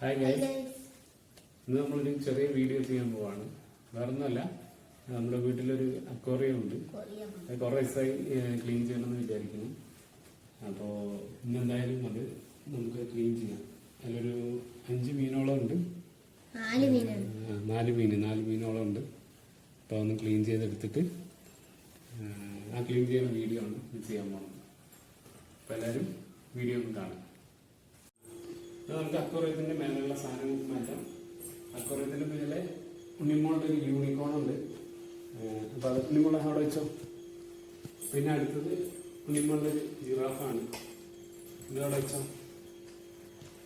Hi guys ഇന്ന് നമ്മളൊരു ചെറിയ വീഡിയോ ചെയ്യാൻ പോവാണ്. വേറെ ഒന്നുമല്ല നമ്മുടെ വീട്ടിലൊരു അക്വറിയം ഉണ്ട് അത് കുറേ ദിവസമായി ക്ലീൻ ചെയ്യണമെന്ന് വിചാരിക്കുന്നു. അപ്പോൾ ഇന്നെന്തായാലും അത് നമുക്ക് ക്ലീൻ ചെയ്യാം. അതിലൊരു അഞ്ച് മീനോളം ഉണ്ട്. നാല് മീൻ നാല് മീനോളം ഉണ്ട്. അപ്പോൾ ഒന്ന് ക്ലീൻ ചെയ്തെടുത്തിട്ട് ആ, ക്ലീൻ ചെയ്യുന്ന വീഡിയോ ആണ് ചെയ്യാൻ പോകുന്നത് അപ്പോൾ എല്ലാവരും വീഡിയോ ഒന്ന് കാണാം നമുക്ക് അക്വറിയത്തിന്റെ മേലെയുള്ള സാധനം മാറ്റാം. അക്വറിയത്തിന്റെ മേലെ ഉണ്ണിമോളുടെ ഒരു യൂണിക്കോൺ ഉണ്ട്. അപ്പോൾ അത് ഉണ്ണിമോളെ അവിടെ വെച്ചോ. പിന്നെ അടുത്തത് ഉണ്ണിമോളുടെ ഒരു ജിറാഫാണ് ഇത് അവിടെ വെച്ചോ.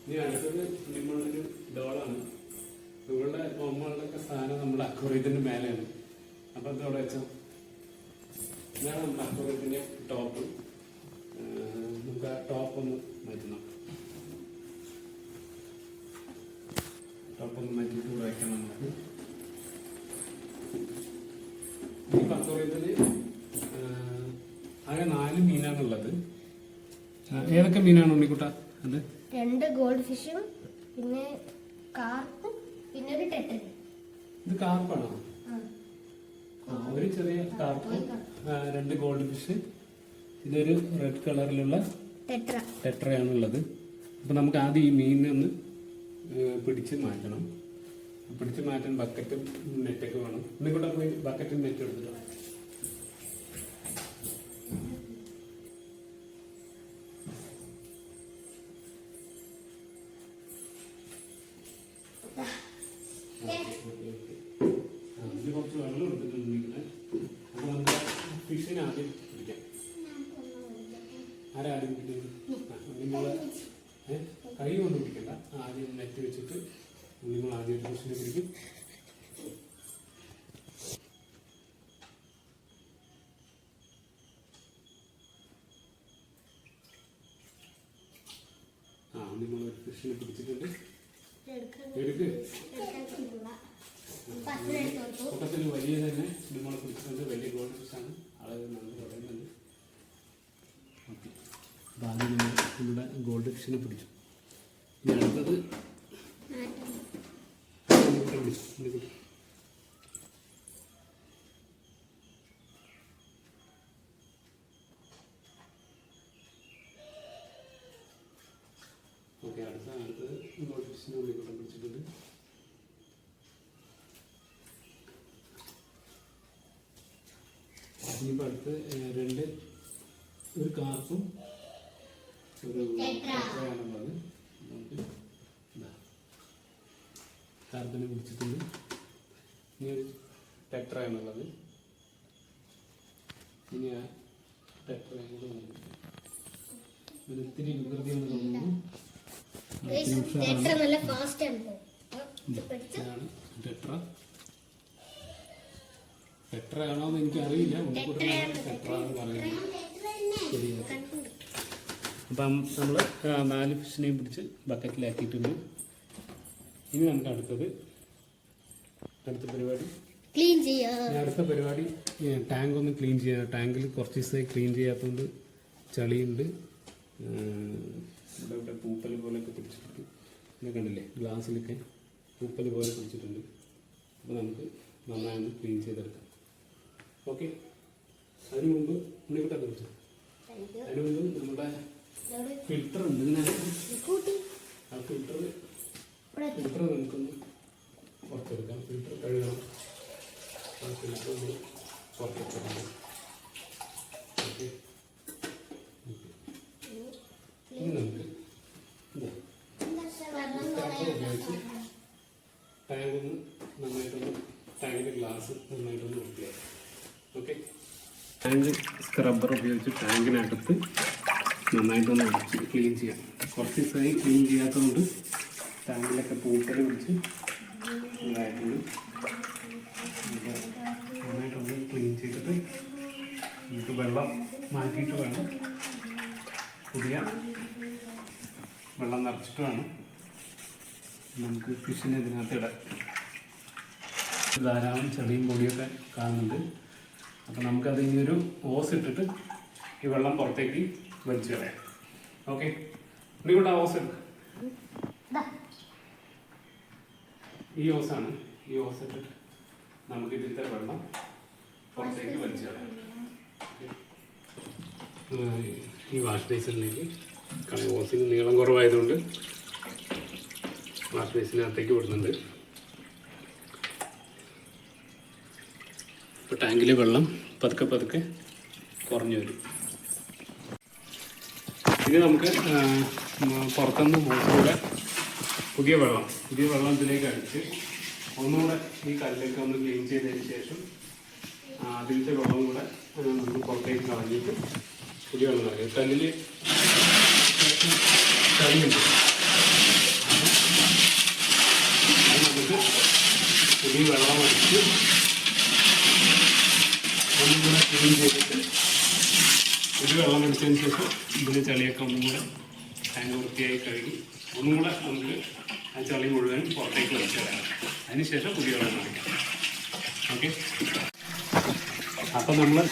ഇനി അടുത്തത് ഉണ്ണിമോളുടെ ഒരു ഡോളാണ് ഇവളുടെ ബൊമ്മകളുടെ സ്ഥാനം നമ്മുടെ അക്വറിയത്തിന്റെ മേലെയാണ്. അപ്പോൾ അത് അവിടെ വെച്ചോ. ഇതാണ് നമ്മുടെ അക്വറിയത്തിന്റെ ടോപ്പ് നമുക്ക് ആ ടോപ്പ് ഒന്ന് മാറ്റണം. ടോപ്പ് ഒന്ന് ചൂടാക്കാം നമുക്ക്. ഈ അക്വറിയത്തിൽ ആകെ നാല് മീനാണുള്ളത്. ഉള്ളത് ഏതൊക്കെ മീനാണ് ഉണ്ണിക്കുട്ട? അത്? രണ്ട് ഗോൾഡ് ഫിഷും പിന്നെ കാർപ്പും പിന്നെ ഒരു ടെട്ടൻ ഇത് കാർപ്പാണോ? ആ. ഒരു ചെറിയ കാർപ്പ് രണ്ട് ഗോൾഡ് ഫിഷ്. ഇതൊരു റെഡ് കളറിലുള്ള ടെട്ര ടെട്രയാണുള്ളത് അപ്പൊ നമുക്ക് ആദ്യം ഈ മീനിനെ ഒന്ന് പിടിച്ച് മാറ്റണം. പിടിച്ച് മാറ്റാൻ ബക്കറ്റും നെറ്റൊക്കെ വേണം. ഇന്നിക്കൂടെ പോയി ബക്കറ്റും നെറ്റും എടുത്തിട്ടോ ഫിഷിനെ പിടിച്ചിട്ടുണ്ട്. എടുക്ക്. കൂട്ടത്തിൽ വലിയ തന്നെ ഉണ്ണിമോളെ പിടിച്ചിട്ടുണ്ട്. വലിയ ഗോൾഡ് ഫിഷാണ് അളവ് നന്ദി പറയുന്നുണ്ട്. ഓക്കെ. അപ്പോൾ ആദ്യം നമ്മൾ നമ്മുടെ ഗോൾഡ് ഫിഷിനെ പിടിച്ചു. ഇനി അടുത്തത് പിടിച്ചു. ഇത് പിടി. ഓക്കെ അടുത്ത അടുത്തത് ഗോൾഡ് ഫിഷിനെ ഉള്ളിക്കൂട്ടം പിടിച്ചിട്ടുണ്ട് ഇനിയിപ്പോൾ അടുത്ത് രണ്ട് ഒരു കാർപ്പും ഒരു നമുക്ക് ഇതാ. കാർപ്പിനെ പിടിച്ചിട്ടുണ്ട് ഇനി ഒരു ടെട്രയാണുള്ളത്. ഇനി ആ ടെട്രയും കൂടെ ഒത്തിരി വികൃതിയാണ് തോന്നുന്നു ടെക്ടർ ടെട്ര നല്ല ഫാസ്റ്റ് ആണ്. ടെട്ര. ആണോ എന്ന് എനിക്കറിയില്ല ഉണ്ണിക്കുട്ടനാണ് പറയുന്നത് ശരിയാണ്. അപ്പം നമ്മൾ നാല് ഫിഷിനെയും പിടിച്ച് ബക്കറ്റിലാക്കിയിട്ടുണ്ട്. ഇനി നമുക്ക് അടുത്തത് അടുത്ത പരിപാടി. ക്ലീൻ ചെയ്യാ? ഇനി അടുത്ത പരിപാടി ടാങ്ക് ഒന്ന് ക്ലീൻ ചെയ്യുക ടാങ്കിൽ കുറച്ച് ദിവസമായി ക്ലീൻ ചെയ്യാത്തതുകൊണ്ട് ചളിയുണ്ട്. ഇവിടെ ഇവിടെ പൂപ്പൽ പോലെയൊക്കെ പിടിച്ചിട്ടുണ്ട്. ഇത് കണ്ടില്ലേ? ഗ്ലാസ്സിലൊക്കെ പൂപ്പൽ പോലെ പിടിച്ചിട്ടുണ്ട്. അപ്പോൾ നമുക്ക് നന്നായി ക്ലീൻ ചെയ്തെടുക്കാം. ഓക്കെ. അതിനു മുമ്പ് ഉണ്ണിക്കുട്ട കുറിച്ച് അതിനു മുമ്പ് നമ്മുടെ ഫിൽറ്റർ ഉണ്ട് ഇതിനെ കൂട്ടി. ആ ഫിൽറ്റർ. ഫിൽറ്റർ നമുക്കൊന്ന് പുറത്തെടുക്കാം. ഫിൽറ്റർ കഴുകണം. ആ ഫിൽറ്റർ ഒന്ന് പുറത്തെടുക്കണം ഓക്കെ. ഇനി നമുക്ക് ഉപയോഗിച്ച് നന്നായിട്ടൊന്ന് ടാങ്കിന്റെ ഗ്ലാസ് നന്നായിട്ടൊന്ന് വൃത്തിയാക്കാം. ടാങ്ക് സ്ക്രബ്ബർ ഉപയോഗിച്ച് ടാങ്കിനകത്ത് നന്നായിട്ടൊന്ന് അടിച്ച് ക്ലീൻ ചെയ്യാം. കുറച്ച് ദിവസമായി ക്ലീൻ ചെയ്യാത്തതുകൊണ്ട് ടാങ്കിലൊക്കെ പൂട്ടൽ പിടിച്ച് നന്നായിട്ടൊന്ന് ക്ലീൻ ചെയ്തിട്ട് നമുക്ക് വെള്ളം മാറ്റിയിട്ട് വേണം. പുതിയ വെള്ളം നിറച്ചിട്ട് വേണം. നമുക്ക് ഫിഷിനെ ഇതിനകത്ത് ഇടാം ധാരാളം ചെടിയും പൊടിയൊക്കെ കാണുന്നുണ്ട്. അപ്പോൾ നമുക്കത് ഇനി ഒരു ഓസ് ഇട്ടിട്ട് ഈ വെള്ളം പുറത്തേക്ക് വലിച്ചു കളയാം. ഓക്കെ ഉണ്ണിക്കൂട്ട ഓസ് ഇട്ട് ദാ. ഈ ഓസാണ്. ഈ ഓസ് ഇട്ടിട്ട് നമുക്ക് ഇതിന്റെ വെള്ളം പുറത്തേക്ക് വലിച്ചു കളയാം. ഈ വാഷ് ബേസിനിലേക്ക് കളി ഓസിന് നീളം കുറവായതുകൊണ്ട് വാഷ് ബേസിനകത്തേക്ക് വിടുന്നുണ്ട്. ഇപ്പോൾ ടാങ്കിലെ വെള്ളം പതുക്കെ പതുക്കെ കുറഞ്ഞു വരും. ഇനി നമുക്ക് പുറത്തുനിന്ന് മൂക്കിലൂടെ പുതിയ വെള്ളം. പുതിയ വെള്ളം ഇതിലേക്ക് അടിച്ച് ഒന്നുകൂടെ ഈ കല്ലൊക്കെ ഒന്ന് ക്ലീൻ ചെയ്തതിന് ശേഷം അതിലത്തെ വെള്ളം കൂടെ നമുക്ക് പുറത്തേക്ക് കളഞ്ഞിട്ട് പുതിയ വെള്ളം കളയും. കല്ലിൽ അത് നമുക്ക് പുതിയ വെള്ളം അടിച്ച് ഒന്നും കൂടെ ക്ലീൻ ചെയ്തിട്ട് ഒരു ശേഷം ഇതിന്റെ ചളിയൊക്കെ ഒന്നും കൂടെ ടാങ്ക് വൃത്തിയായി കഴുകി ഒന്നും കൂടെ നമുക്ക് ആ ചളി മുഴുവൻ പുറത്തേക്ക് വലിച്ചു കളയാം അതിനുശേഷം പുതിയ വെള്ളം കഴിക്കാം ഓക്കെ അപ്പം നമ്മൾ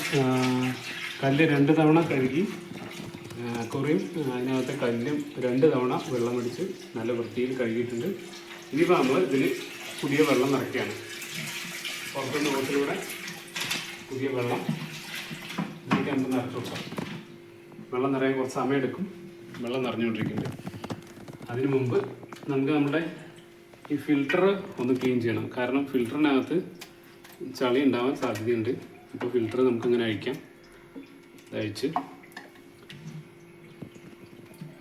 കല്ല് രണ്ട് തവണ കഴുകി കുറയും അതിനകത്തെ കല്ലും രണ്ട് തവണ വെള്ളം അടിച്ച് നല്ല വൃത്തിയിൽ കഴുകിയിട്ടുണ്ട് ഇനിയിപ്പോൾ നമ്മൾ ഇതിൽ പുതിയ വെള്ളം നിറയ്ക്കുകയാണ്. പുറത്തുനിന്ന് ഹോട്ടലിലൂടെ പുതിയ വെള്ളം ഇതിലേക്ക് നമുക്ക് നിറച്ച് കൊടുക്കാം. വെള്ളം നിറയാൻ കുറച്ച് സമയം എടുക്കും വെള്ളം നിറഞ്ഞുകൊണ്ടിരിക്കുന്നുണ്ട്. അതിനു മുമ്പ് നമുക്ക് നമ്മുടെ ഈ ഫിൽറ്റർ ഒന്ന് ക്ലീൻ ചെയ്യണം. കാരണം ഫിൽറ്ററിനകത്ത് ചളി ഉണ്ടാവാൻ സാധ്യതയുണ്ട്. ഇപ്പോൾ ഫിൽറ്റർ നമുക്കിങ്ങനെ അഴിക്കാം. അഴിച്ച്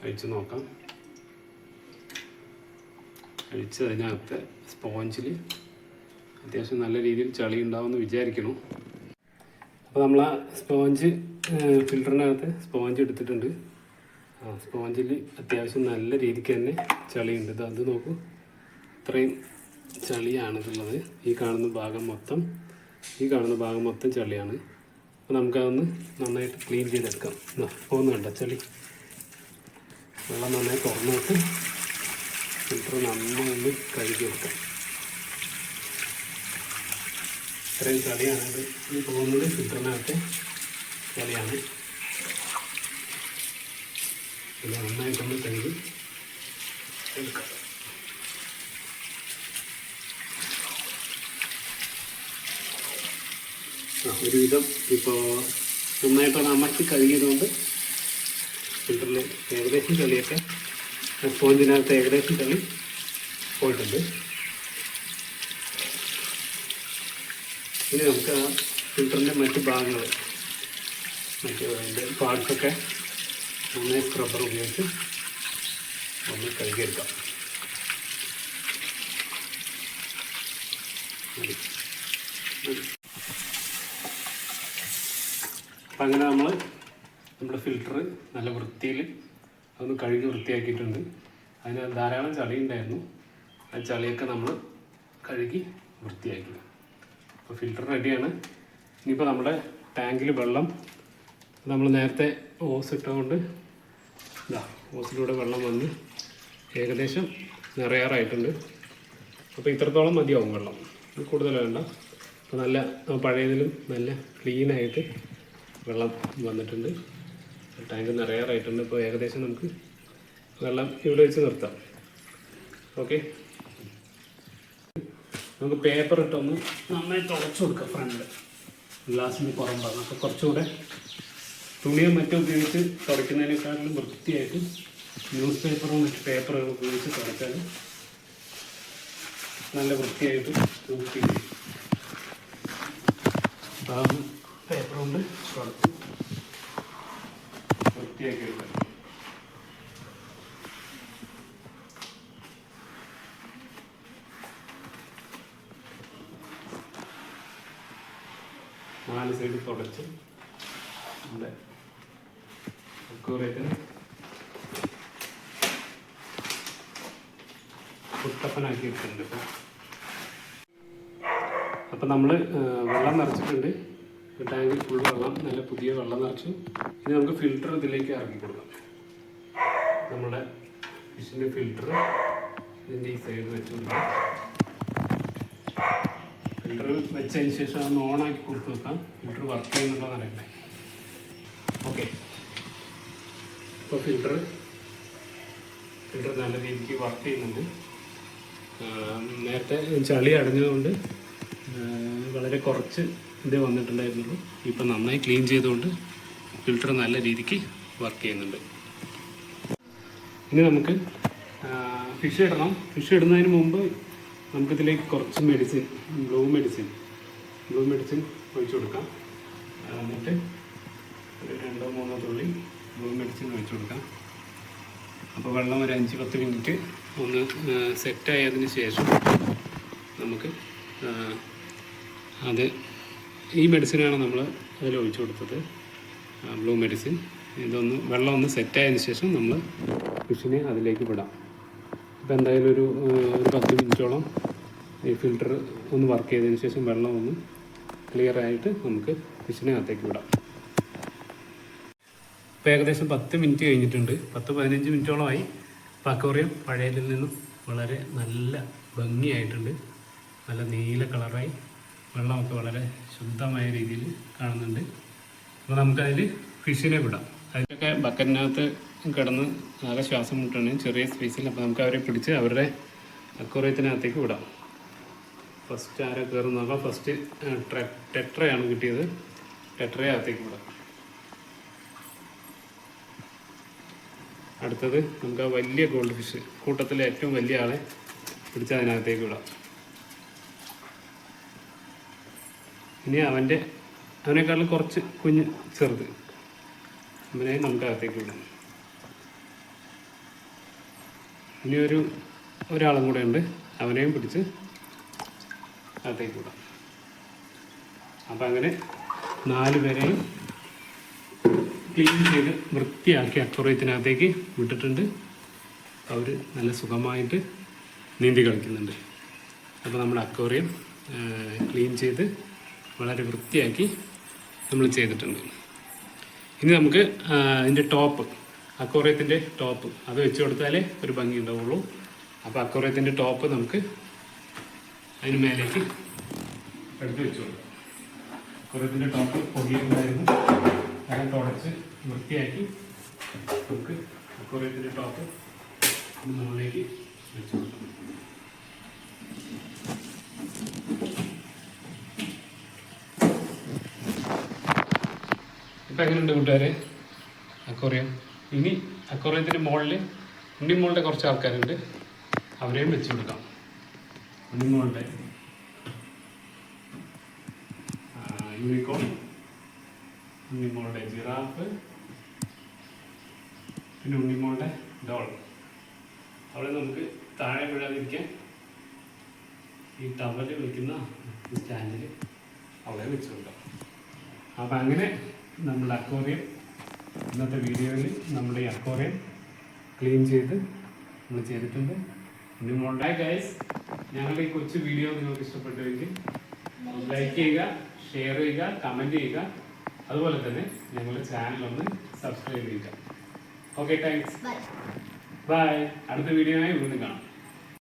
അഴിച്ച് നോക്കാം. അഴിച്ച് അതിനകത്ത് സ്പോഞ്ചിൽ അത്യാവശ്യം നല്ല രീതിയിൽ ചളി ഉണ്ടാവുമെന്ന് വിചാരിക്കണം അപ്പോൾ നമ്മൾ ആ സ്പോഞ്ച് ഫിൽറ്ററിനകത്ത് സ്പോഞ്ച് എടുത്തിട്ടുണ്ട്. ആ സ്പോഞ്ചിൽ അത്യാവശ്യം നല്ല രീതിക്ക് തന്നെ ചളിയുണ്ട്. ഇത് അത് നോക്കൂ. ഇത്രയും ചളിയാണിതുള്ളത്. ഈ കാണുന്ന ഭാഗം മൊത്തം ഈ കാണുന്ന ഭാഗം മൊത്തം ചളിയാണ്. അപ്പോൾ നമുക്കതൊന്ന് നന്നായിട്ട് ക്ലീൻ ചെയ്തെടുക്കാം. പോകുന്നുണ്ട് ചളി? വെള്ളം നന്നായി തുറന്നിട്ട് ഫിൽറ്റർ നന്നായി ഒന്ന് കഴുകിയെടുക്കാം. ഇത്രയും ചളിയാണിത് ഈ പോകുന്നത് ഫിൽറ്ററിനകത്തെ ചളിയാണ് ഇത് നന്നായിട്ടൊന്ന് കഴുകി എടുക്കാം. ഒരുവിധം ഇപ്പോൾ നന്നായിട്ടൊന്ന് അമർത്തി കഴുകിയതുകൊണ്ട് ഫിൽറ്ററിൽ ഏകദേശം കളിയൊക്കെ സ്പോഞ്ചിനകത്ത് ഏകദേശം കളി പോയിട്ടുണ്ട്. ഇനി നമുക്ക് ആ ഫിൽറ്ററിന്റെ മറ്റ് ഭാഗങ്ങൾ മറ്റ് അതിന്റെ പാർട്സൊക്കെ നന്നായി സ്ക്രബ്ബർ ഉപയോഗിച്ച് ഒന്ന് കഴുകിയെടുക്കാം. അപ്പം അങ്ങനെ നമ്മൾ നമ്മുടെ ഫിൽറ്റർ നല്ല വൃത്തിയിൽ അതൊന്ന് കഴുകി വൃത്തിയാക്കിയിട്ടുണ്ട്. അതിന് ധാരാളം ചളി ഉണ്ടായിരുന്നു ആ ചളിയൊക്കെ നമ്മൾ കഴുകി വൃത്തിയാക്കി. അപ്പോൾ ഫിൽറ്റർ റെഡിയാണ് ഇനിയിപ്പോൾ നമ്മുടെ ടാങ്കിൽ വെള്ളം നമ്മൾ നേരത്തെ ഓസ് ഇട്ടുകൊണ്ട് ഇതാ ഓസിലൂടെ വെള്ളം വന്ന് ഏകദേശം നിറയാറായിട്ടുണ്ട്. അപ്പോൾ ഇത്രത്തോളം മതിയാവും വെള്ളം. കൂടുതൽ വേണ്ട. അപ്പോൾ നല്ല പഴയതിലും നല്ല ക്ലീനായിട്ട് വെള്ളം വന്നിട്ടുണ്ട്. ടാങ്ക് നിറയാറായിട്ടുണ്ട്. ഇപ്പോൾ ഏകദേശം നമുക്ക് വെള്ളം ഇവിടെ വെച്ച് നിർത്താം. ഓക്കെ നമുക്ക് പേപ്പർ ഇട്ടൊന്ന് നന്നായി തുടച്ചു കൊടുക്കാം ഫ്രണ്ട് ഗ്ലാസിന്റെ പുറം ഭാഗം അപ്പോൾ കുറച്ചുകൂടെ തുണിയോ മറ്റോ ഉപയോഗിച്ച് തുടയ്ക്കുന്നതിനേക്കാളും വൃത്തിയായിട്ട് ന്യൂസ് പേപ്പറോ മറ്റ് പേപ്പറും ഉപയോഗിച്ച് തുടച്ചാൽ നല്ല വൃത്തിയായിട്ട് നോക്കി പേപ്പർ കൊണ്ട് തുടച്ച് വൃത്തിയാക്കി എടുക്കാം. നാല് സൈഡ് തുടച്ച് നമ്മുടെ അക്കൂറേറ്റിന് കുട്ടപ്പനാക്കി എടുത്തിട്ടുണ്ട് ഇപ്പോൾ അപ്പം നമ്മൾ വെള്ളം നിറച്ചിട്ടുണ്ട്. ടാങ്കിൽ ഫുൾ വെള്ളം നല്ല പുതിയ വെള്ളം നിറച്ചു. ഇനി നമുക്ക് ഫിൽറ്റർ ഇതിലേക്ക് ഇറക്കി കൊടുക്കാം. നമ്മുടെ ഫിഷിന്റെ ഫിൽറ്റർ ഇതിന്റെ ഈ സൈഡ് വെച്ച് കൊടുക്കാം. ഫിൽറ്റർ വെച്ചതിന് ശേഷം അതൊന്ന് ഓണാക്കി കൊടുത്ത് വെക്കാം ഫിൽറ്റർ വർക്ക് ചെയ്യുന്നുണ്ടോ അറിയണ്ടേ ഓക്കെ ഇപ്പോൾ ഫിൽറ്റർ ഫിൽറ്റർ നല്ല രീതിക്ക് വർക്ക് ചെയ്യുന്നുണ്ട്. നേരത്തെ ചളി അടഞ്ഞതുകൊണ്ട് വളരെ കുറച്ച് ഇതേ വന്നിട്ടുണ്ടായിരുന്നുള്ളൂ. ഇപ്പം നന്നായി ക്ലീൻ ചെയ്തുകൊണ്ട് ഫിൽറ്റർ നല്ല രീതിക്ക് വർക്ക് ചെയ്യുന്നുണ്ട്. ഇനി നമുക്ക് ഫിഷ് ഇടണം. ഫിഷ് ഇടുന്നതിന് മുമ്പ് നമുക്കിതിലേക്ക് കുറച്ച് medicine blue medicine blue medicine ഒഴിച്ചു കൊടുക്കാം. എന്നിട്ട് ഒരു രണ്ടോ മൂന്നോ തുള്ളി ബ്ലൂ മെഡിസിൻ ഒഴിച്ചു കൊടുക്കാം. അപ്പോൾ വെള്ളം ഒരു അഞ്ച് പത്ത് മിനിറ്റ് ഒന്ന് സെറ്റായതിന് ശേഷം നമുക്ക് അത് ഈ മെഡിസിനാണ് നമ്മൾ അതിൽ ഒഴിച്ചു കൊടുത്തത്. ബ്ലൂ മെഡിസിൻ ഇതൊന്ന് വെള്ളം ഒന്ന് സെറ്റായതിന് ശേഷം നമ്മൾ ഫിഷിനെ അതിലേക്ക് വിടാം. ഇപ്പോൾ എന്തായാലും ഒരു ഒരു പത്ത് മിനിറ്റോളം ഈ ഫിൽറ്റർ ഒന്ന് വർക്ക് ചെയ്തതിന് ശേഷം വെള്ളം ഒന്ന് ക്ലിയർ ആയിട്ട് നമുക്ക് ഫിഷിനെ അകത്തേക്ക് വിടാം. ഇപ്പോൾ ഏകദേശം പത്ത് മിനിറ്റ് കഴിഞ്ഞിട്ടുണ്ട്. പത്ത് പതിനഞ്ച് മിനിറ്റോളമായി. ഇപ്പോൾ അക്വേറിയം പഴയതിൽ നിന്നും വളരെ നല്ല ഭംഗിയായിട്ടുണ്ട്. നല്ല നീല കളറായി. വെള്ളമൊക്കെ വളരെ ശുദ്ധമായ രീതിയിൽ കാണുന്നുണ്ട്. അപ്പോൾ നമുക്കതിൽ ഫിഷിനെ വിടാം. അതിലൊക്കെ ബക്കറ്റിനകത്ത് കിടന്ന് ആകെ ശ്വാസം മുട്ടാണ്. ചെറിയ സ്പേസിൽ അപ്പോൾ നമുക്ക് അവരെ പിടിച്ച് അവരുടെ അക്വറിയത്തിനകത്തേക്ക് വിടാം. ഫസ്റ്റ് ആരെ കയറുന്ന നോക്കാം. ഫസ്റ്റ് ടെട്രയാണ് കിട്ടിയത്. ടെട്രയകത്തേക്ക് വിടാം. അടുത്തത് നമുക്ക് ആ വലിയ ഗോൾഡ് ഫിഷ് കൂട്ടത്തിലെ ഏറ്റവും വലിയ ആളെ പിടിച്ച് അതിനകത്തേക്ക് വിടാം. ഇനി അവന്റെ അവനേക്കാളും കുറച്ച് കുഞ്ഞ് ചെറുത്. അവനെ നമുക്ക് അകത്തേക്ക് വിടാം. ഇനി ഒരു ഒരാളും കൂടെ ഉണ്ട്. അവനെയും പിടിച്ച് അകത്തേക്ക് വിടാം. അപ്പം അങ്ങനെ നാല് പേരെയും ക്ലീൻ ചെയ്ത് വൃത്തിയാക്കി അക്വറിയത്തിനകത്തേക്ക് വിട്ടിട്ടുണ്ട്. അവർ നല്ല സുഖമായിട്ട് നീന്തി കളിക്കുന്നുണ്ട്. അപ്പോൾ നമ്മുടെ അക്വറിയം ക്ലീൻ ചെയ്ത് വളരെ വൃത്തിയാക്കി നമ്മൾ ചെയ്തിട്ടുണ്ട്. ഇനി നമുക്ക് ഇതിന്റെ ടോപ്പ് അക്വറിയത്തിന്റെ ടോപ്പ്. അത് വെച്ച് കൊടുത്താലേ ഒരു ഭംഗി ഉണ്ടാവുള്ളൂ. അപ്പോൾ അക്വറിയത്തിന്റെ ടോപ്പ് നമുക്ക് അതിന് മേലേക്ക് എടുത്ത് വെച്ച് കൊടുക്കാം. അക്വറിയത്തിന്റെ ടോപ്പ് പൊടിയുണ്ടായിരുന്നു. അത് തുടച്ച് വൃത്തിയാക്കി നമുക്ക് അക്വറിയത്തിന്റെ ടോപ്പ് മുകളിലേക്ക് വെച്ച് കൊടുക്കാം. ഇപ്പം എങ്ങനെയുണ്ട് കൂട്ടുകാരെ? അക്വറിയം? ഇനി അക്വറിയത്തിന്റെ മുകളിൽ ഉണ്ണിമോളുടെ കുറച്ച് ആൾക്കാരുണ്ട്. അവരെയും വെച്ച് കൊടുക്കാം. ഉണ്ണിമോളുടെ യൂണിക്കോൺ ഉണ്ണിമോളുടെ ജിറാഫ് പിന്നെ ഉണ്ണിമോളുടെ ഡോൾ അവിടെ നമുക്ക് താഴെ വീഴാതിരിക്കാൻ ഈ ടവൽ വിളിക്കുന്ന സ്റ്റാൻഡിൽ അവിടെ വെച്ച് കൊടുക്കാം. അപ്പം അങ്ങനെ നമ്മുടെ അക്വോറിയം ഇന്നത്തെ വീഡിയോയിൽ നമ്മൾ ഈ അക്വോറിയം ക്ലീൻ ചെയ്ത് നമ്മൾ ചെയ്തിട്ടുണ്ട്. ഉണ്ണിമോളുടെ ഗൈസ് ഞങ്ങളുടെ ഈ കൊച്ചു വീഡിയോ നിങ്ങൾക്ക് ഇഷ്ടപ്പെട്ടുവെങ്കിൽ ലൈക്ക് ചെയ്യുക ഷെയർ ചെയ്യുക കമന്റ് ചെയ്യുക. അതുപോലെ തന്നെ ഞങ്ങളുടെ ചാനൽ ഒന്ന് സബ്സ്ക്രൈബ് ചെയ്യുക. ഓക്കെ താങ്ക്സ് ബൈ ബൈ അടുത്ത വീഡിയോയായി വീണ്ടും കാണാം.